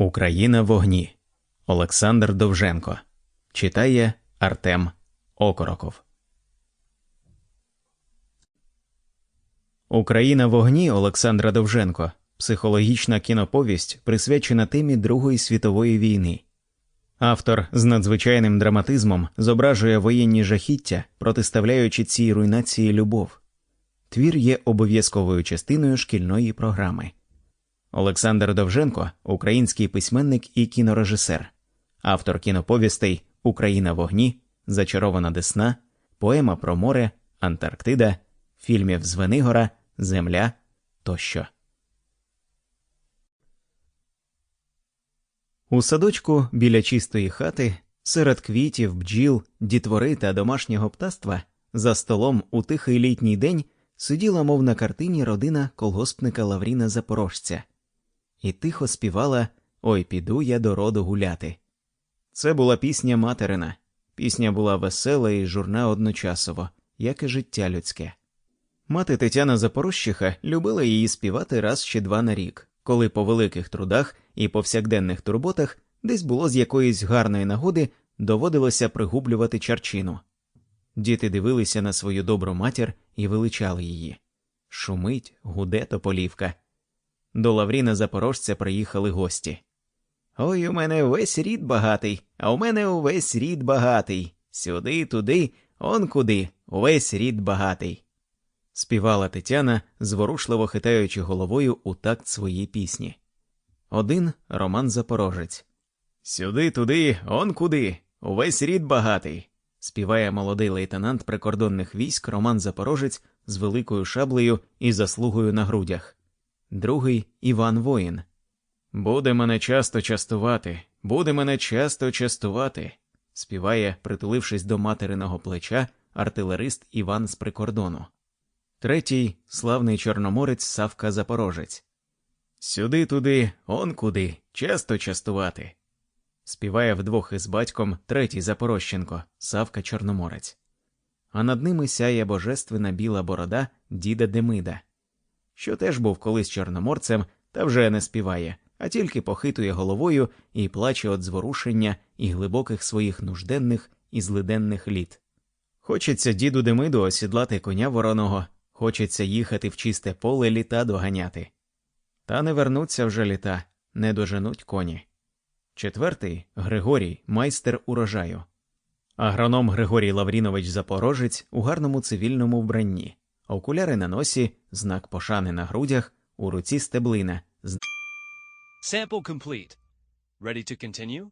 Україна вогні. Олександр Довженко. Читає Артем Окороков. Україна вогні Олександра Довженко. Психологічна кіноповість присвячена темі Другої світової війни. Автор з надзвичайним драматизмом зображує воєнні жахіття, протиставляючи цій руйнації любов. Твір є обов'язковою частиною шкільної програми. Олександр Довженко український письменник і кінорежисер, автор кіноповістей Україна вогні, Зачарована Десна, Поема про море, Антарктида, фільмів Звенигора, Земля тощо. У садочку біля чистої хати, серед квітів, бджіл, дітвори та домашнього птаства, за столом у тихий літній день сиділа, мов на картині, родина колгоспника Лавріна Запорожця і тихо співала Ой, піду я до роду гуляти. Це була пісня материна. Пісня була весела і журна одночасово, як і життя людське. Мати Тетяна Запорожчиха любила її співати раз чи два на рік, коли по великих трудах і повсякденних турботах десь було з якоїсь гарної нагоди доводилося пригублювати чарчину. Діти дивилися на свою добру матір і величали її. Шумить, гуде тополівка. До Лавріна Запорожця приїхали гості. Ой, у мене увесь рід багатий, а у мене увесь рід багатий. Сюди, туди, он куди, увесь рід багатий. Співала Тетяна, зворушливо хитаючи головою у такт своїй пісні. Один Роман Запорожець. Сюди, туди, он куди, увесь рід багатий. співає молодий лейтенант прикордонних військ Роман Запорожець з великою шаблею і заслугою на грудях. Другий Іван Воїн. Буде мене часто частувати, буде мене часто частувати, співає, притулившись до материного плеча, артилерист Іван з прикордону. Третій славний чорноморець Савка Запорожець. Сюди туди, он куди, часто частувати. Співає вдвох із батьком третій Запорожченко, Савка Чорноморець. А над ними сяє божественна біла борода діда Демида, що теж був колись чорноморцем, та вже не співає, а тільки похитує головою і плаче від зворушення і глибоких своїх нужденних і злиденних літ. Хочеться діду Демиду осідлати коня вороного, хочеться їхати в чисте поле літа доганяти. Та не вернуться вже літа, не доженуть коні. Четвертий Григорій, майстер урожаю. Агроном Григорій Лаврінович Запорожець у гарному цивільному вбранні, окуляри на носі, знак пошани на грудях, у руці стеблина. Sample complete. Ready to continue?